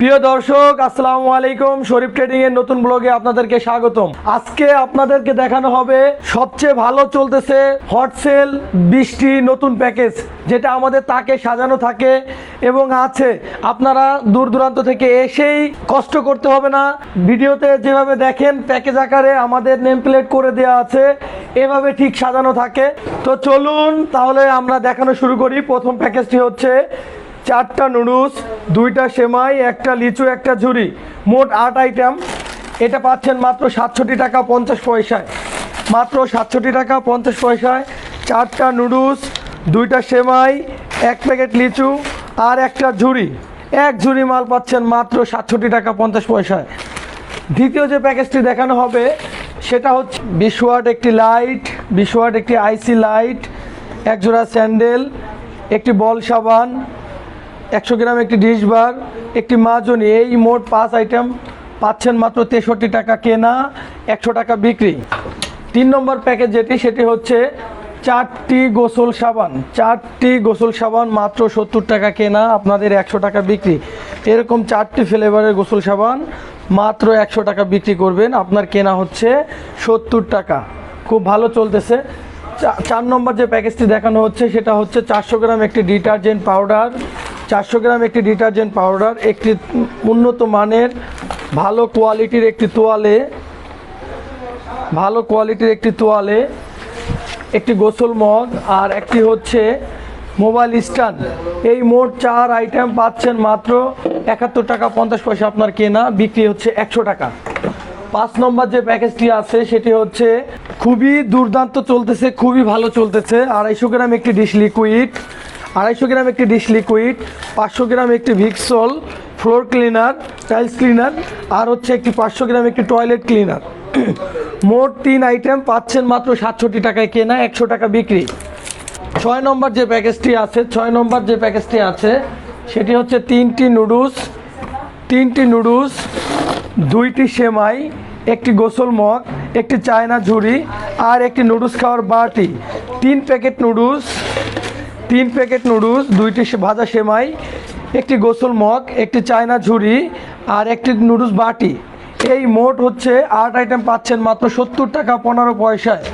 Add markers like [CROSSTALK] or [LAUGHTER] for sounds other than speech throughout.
প্রিয় দর্শক, আসসালামু আলাইকুম। শরীফ ট্রেডিং এর নতুন ব্লগে আপনাদেরকে স্বাগতম। আজকে আপনাদেরকে দেখানো হবে সবচেয়ে ভালো চলতেছে হট সেল বৃষ্টি নতুন প্যাকেজ, যেটা আমাদের তাকে সাজানো থাকে এবং আছে। আপনারা দূর দূরান্ত থেকে এসেই কষ্ট করতে হবে না। ভিডিওতে যেভাবে দেখেন, প্যাকেজ আকারে আমাদের নেম প্লেট করে দেওয়া আছে, এভাবে ঠিক সাজানো থাকে। তো চলুন তাহলে আমরা দেখানো শুরু করি। প্রথম প্যাকেজটি হচ্ছে চারটা নুডলস, দুইটা সেমাই, একটা লিচু, একটা ঝুড়ি মোট আট আইটেম এটা পাচ্ছেন মাত্র সাতষট্টি টাকা পঞ্চাশ পয়সায়। মাত্র সাতষট্টি টাকা পঞ্চাশ পয়সায় চারটা নুডলস, দুইটা সেমাই, এক প্যাকেট লিচু আর একটা ঝুড়ি এক ঝুড়ি মাল পাচ্ছেন মাত্র সাতষট্টি টাকা পঞ্চাশ পয়সায়। দ্বিতীয় যে প্যাকেজটি দেখানো হবে, সেটা হচ্ছে বিশ ওয়াট একটি লাইট বিশ ওয়াট একটি আইসি লাইট এক জোড়া স্যান্ডেল, একটি বল সাবান একশো গ্রাম একটি ডিশ বার, একটি মাজনি এই মোট পাঁচ আইটেম পাচ্ছেন মাত্র তেষট্টি টাকা কেনা, একশো টাকা বিক্রি। তিন নম্বর প্যাকেজ যেটি, সেটি হচ্ছে চারটি গোসল সাবান। চারটি গোসল সাবান মাত্র সত্তর টাকা কেনা, আপনাদের একশো টাকা বিক্রি। এরকম চারটি ফ্লেভারের গোসল সাবান মাত্র একশো টাকা বিক্রি করবেন। আপনার কেনা হচ্ছে সত্তর টাকা। খুব ভালো চলতেছে। চার নম্বর যে প্যাকেজটি দেখানো হচ্ছে, সেটা হচ্ছে চারশো গ্রাম একটি ডিটারজেন্ট পাউডার। চারশো গ্রাম একটি ডিটারজেন্ট পাউডার, একটি উন্নত মানের, ভালো কোয়ালিটির একটি তোয়ালে, ভালো কোয়ালিটির একটি তোয়ালে, একটি গোসল মগ আর একটি হচ্ছে মোবাইল স্ট্যান্ড। এই মোট চার আইটেম পাচ্ছেন মাত্র একাত্তর টাকা পঞ্চাশ পয়সা আপনার কেনা, বিক্রি হচ্ছে একশো টাকা। পাঁচ নম্বর যে প্যাকেজটি আছে, সেটি হচ্ছে খুবই দুর্দান্ত চলতেছে, খুবই ভালো চলতেছে। আড়াইশো গ্রাম একটি ডিশ লিকুইড আড়াইশো গ্রাম একটি ডিশ লিকুইড, পাঁচশো গ্রাম একটি Vixol, floor cleaner, tiles cleaner, আর হচ্ছে একটি পাঁচশো গ্রাম একটি টয়লেট ক্লিনার। [CLEARS THROAT] মোট তিন আইটেম পাচ্ছেন মাত্র সাতষট্টি টাকায় কেনা, একশো টাকা বিক্রি। ছয় নম্বর যে প্যাকেজটি আছে, ছয় নম্বর যে প্যাকেজটি আছে, সেটি হচ্ছে তিনটি নুডলস তিনটি নুডলস, দুইটি সেমাই, একটি গোসল মগ, একটি চায়না ঝুড়ি, আর একটি নুডলস খাওয়ার বাটি। তিন প্যাকেট নুডলস তিন প্যাকেট নুডলস, দুইটি ভাজা সেমাই, একটি গোসল মগ, একটি চায়না ঝুড়ি আর একটি নুডলস বাটি। এই মোট হচ্ছে আট আইটেম পাচ্ছেন মাত্র সত্তর টাকা পনেরো পয়সায়।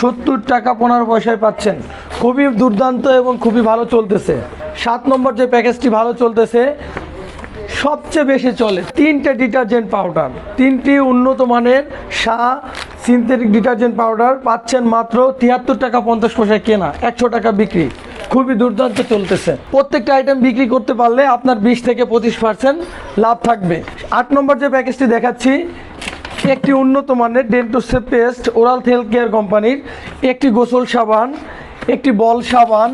সত্তর টাকা পনেরো পয়সায় পাচ্ছেন। খুবই দুর্দান্ত এবং খুবই ভালো চলতেছে। সাত নম্বর যে প্যাকেজটি ভালো চলতেছে, সবচেয়ে বেশি চলে তিনটে ডিটারজেন্ট পাউডার। তিনটি উন্নত মানের সা সিনথেটিক ডিটারজেন্ট পাউডার পাচ্ছেন মাত্র তিয়াত্তর টাকা পঞ্চাশ পয়সায় কেনা, একশো টাকা বিক্রি। খুবই দুর্দান্ত চলতেছে। প্রত্যেকটা আইটেম বিক্রি করতে পারলে আপনার বিশ থেকে পঁচিশ পার্সেন্ট লাভ থাকবে। আট নম্বর যে প্যাকেজটি দেখাচ্ছি, একটি উন্নত মানের ডেন্টোসে পেস্ট ওরাল হেলথ কেয়ার কোম্পানির একটি গোসল সাবান, একটি বল সাবান,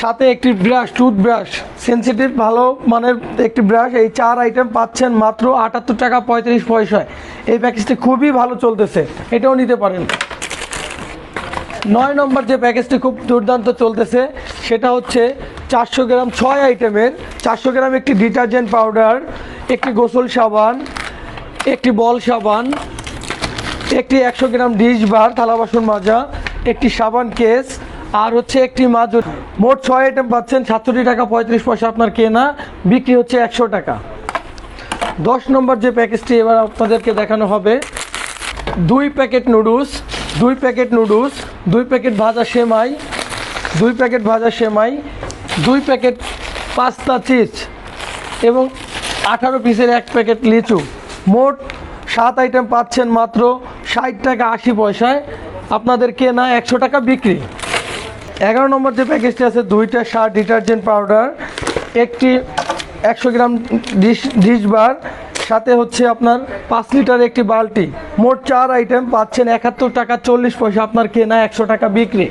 সাথে একটি ব্রাশ টুথব্রাশ সেন্সিটিভ ভালো মানের একটি ব্রাশ এই চার আইটেম পাচ্ছেন মাত্র আটাত্তর টাকা পঁয়ত্রিশ পয়সায়। এই প্যাকেজটি খুবই ভালো চলতেছে, এটাও নিতে পারেন। নয় নম্বর যে প্যাকেজটি খুব দুর্দান্ত চলতেছে, সেটা হচ্ছে চারশো গ্রাম ছয় আইটেমের, চারশো গ্রাম একটি ডিটারজেন্ট পাউডার, একটি গোসল সাবান, একটি বল সাবান, একটি একশো গ্রাম ডিশ বার, থালা বাসন মাজা, একটি সাবান কেস, আর হচ্ছে একটি মাজুর। মোট ছয় আইটেম পাচ্ছেন, সাতষট্টি টাকা পঁয়ত্রিশ পয়সা আপনার কেনা, বিক্রি হচ্ছে একশো টাকা। দশ নম্বর যে প্যাকেজটি এবার আপনাদেরকে দেখানো হবে, দুই প্যাকেট নুডলস, দুই প্যাকেট নুডলস দুই প্যাকেট ভাজা সেমাই, দুই প্যাকেট ভাজা সেমাই, দুই প্যাকেট পাস্তা চিজ এবং আঠারো পিসের এক প্যাকেট লিচু। মোট সাত আইটেম পাচ্ছেন মাত্র ষাট টাকা আশি পয়সায়। আপনাদের কেনা একশো টাকা বিক্রি। এগারো নম্বর যে প্যাকেজটি আছে, দুইটা সার ডিটারজেন্ট পাউডার একটি একশো গ্রাম ডিশ ডিশ বার সাথে হচ্ছে আপনার পাঁচ লিটার একটি বালতি। মোট চার আইটেম পাচ্ছেন একাত্তর টাকা চল্লিশ পয়সা আপনার কেনা একশো টাকা বিক্রি।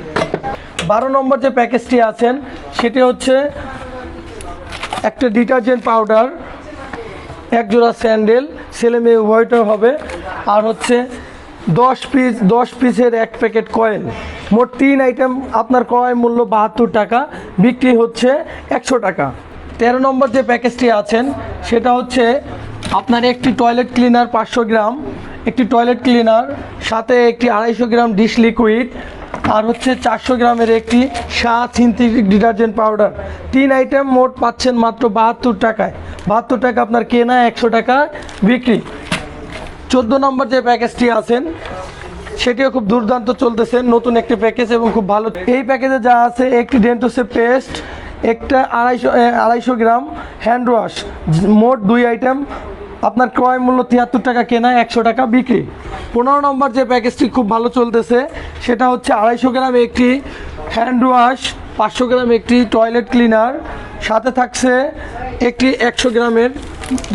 বারো নম্বর যে প্যাকেজটি আছেন, সেটি হচ্ছে একটা ডিটারজেন্ট পাউডার এক জোড়া স্যান্ডেল ছেলে মেয়ে উভয়টা হবে। আর হচ্ছে দশ পিস দশ পিসের এক প্যাকেট কয়েল মোট তিন আইটেম আপনার ক্রয় মূল্য বাহাত্তর টাকা, বিক্রি হচ্ছে একশো টাকা। তেরো নম্বর যে প্যাকেজটি আছেন, সেটা হচ্ছে আপনার একটি টয়লেট ক্লিনার পাঁচশো গ্রাম, একটি টয়লেট ক্লিনার সাথে একটি আড়াইশো গ্রাম ডিশ লিকুইড আর হচ্ছে চারশো গ্রামের একটি সাত সিনথেটিক ডিটারজেন্ট পাউডার তিন আইটেম মোট পাচ্ছেন মাত্র বাহাত্তর টাকায়। বাহাত্তর টাকা আপনার কেনা, একশো টাকা বিক্রি। চোদ্দ নম্বর যে প্যাকেজটি আছেন, সেটিও খুব দুর্দান্ত চলতেছে, নতুন একটি প্যাকেজ এবং খুব ভালো। এই প্যাকেজে যা আছে, একটি ডেন্টোসে পেস্ট একটা আড়াইশো আড়াইশো গ্রাম হ্যান্ড ওয়াশ মোট দুই আইটেম আপনার ক্রয় মূল্য তিয়াত্তর টাকা কেনা, একশো টাকা বিক্রি। পনেরো নম্বর যে প্যাকেজটি খুব ভালো চলতেছে, সেটা হচ্ছে আড়াইশো গ্রাম একটি হ্যান্ড ওয়াশ পাঁচশো গ্রাম একটি টয়লেট ক্লিনার সাথে থাকছে একটি একশো গ্রামের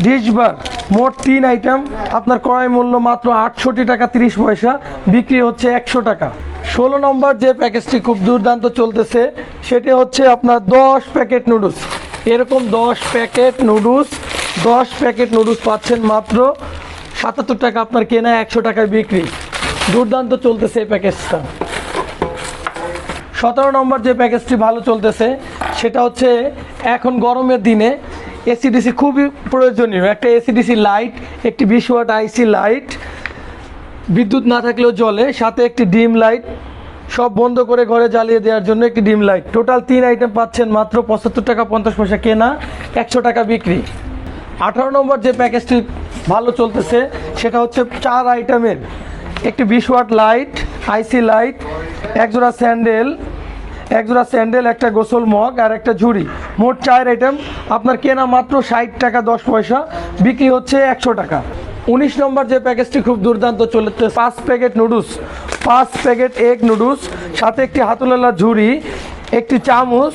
ডিশ বার মোট তিন আইটেম আপনার ক্রয় মূল্য মাত্র আটষট্টি টাকা তিরিশ পয়সা, বিক্রি হচ্ছে একশো টাকা। ষোলো নম্বর যে প্যাকেজটি খুব দুর্দান্ত চলতেছে, সেটি হচ্ছে আপনার দশ প্যাকেট নুডলস এরকম দশ প্যাকেট নুডলস দশ প্যাকেট নুডলস পাচ্ছেন মাত্র সাতাত্তর টাকা আপনার কেনা, একশো টাকায় বিক্রি। দুর্দান্ত চলতেছে এই প্যাকেজটা। সতেরো নম্বর যে প্যাকেজটি ভালো চলতেছে, সেটা হচ্ছে এখন গরমের দিনে এসিডিসি খুবই প্রয়োজনীয়। একটা এসিডিসি লাইট একটি বিশ ওয়াট আইসি লাইট বিদ্যুৎ না থাকলেও জলে সাথে একটি ডিম লাইট সব বন্ধ করে ঘরে জ্বালিয়ে দেওয়ার জন্য একটি ডিম লাইট টোটাল তিন আইটেম পাচ্ছেন মাত্র পঁচাত্তর টাকা পঞ্চাশ পয়সা কেনা, একশো টাকা বিক্রি। আঠারো নম্বর যে প্যাকেজটি ভালো চলতেছে, সেটা হচ্ছে চার আইটেমের একটি বিশ ওয়াট লাইট আইসি লাইট একজোড়া স্যান্ডেল একজোড়া স্যান্ডেল একটা গোসল মগ আর একটা ঝুড়ি। মোট চার আইটেম আপনার কেনা মাত্র ষাট টাকা, দশ পয়সা, বিক্রি হচ্ছে একশো টাকা। উনিশ নম্বর যে প্যাকেজটি খুব দুর্দান্ত চলেছে পাঁচ প্যাকেট নুডলস। পাঁচ প্যাকেট এগ নুডলস, সাথে একটি হাতুলালা ঝুড়ি, একটি চামচ,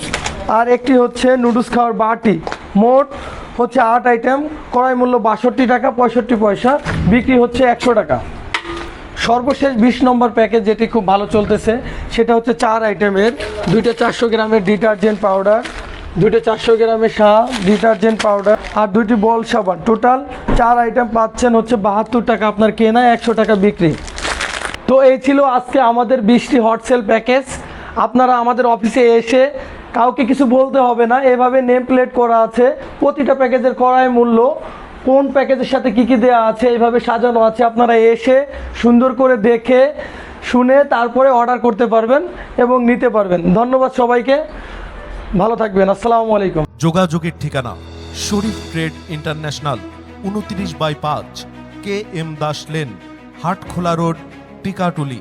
আর একটি হচ্ছে নুডলস খাওয়ার বাটি। মোট হচ্ছে আট আইটেম কড়াই মূল্য বাষট্টি টাকা, পঁয়ষট্টি পয়সা, বিক্রি হচ্ছে একশো টাকা। সর্বশেষ বিশ নম্বর প্যাকেজ যেটি খুব ভালো চলতেছে, সেটা হচ্ছে চার আইটেমের দুইটা চারশো গ্রামের ডিটারজেন্ট পাউডার দুইটা চারশো গ্রামের শাহ ডিটারজেন্ট পাউডার আর দুইটি বল সাবান। টোটাল চার আইটেম পাচ্ছেন হচ্ছে বাহাত্তর টাকা। আপনার কেনা একশো টাকা বিক্রি। তো এই ছিল আজকে আমাদের বিশটি হট সেল প্যাকেজ আপনারা আমাদের অফিসে এসে কাউকে কিছু বলতে হবে না। এভাবে নেম প্লেট করা আছে। প্রতিটা প্যাকেজের করায় মূল্য। কোন প্যাকেজের সাথে কি কি দেওয়া আছে, এইভাবে সাজানো আছে। আপনারা এসে সুন্দর করে দেখে শুনে তারপরে অর্ডার করতে পারবেন এবং নিতে পারবেন। ধন্যবাদ সবাইকে। ভালো থাকবেন। আসসালামু আলাইকুম। যোগাযোগের ঠিকানা শরীফ ট্রেড ইন্টারন্যাশনাল, উনত্রিশ বাই পাঁচ, K M Das lane, Hatkhola road, Tikatuli.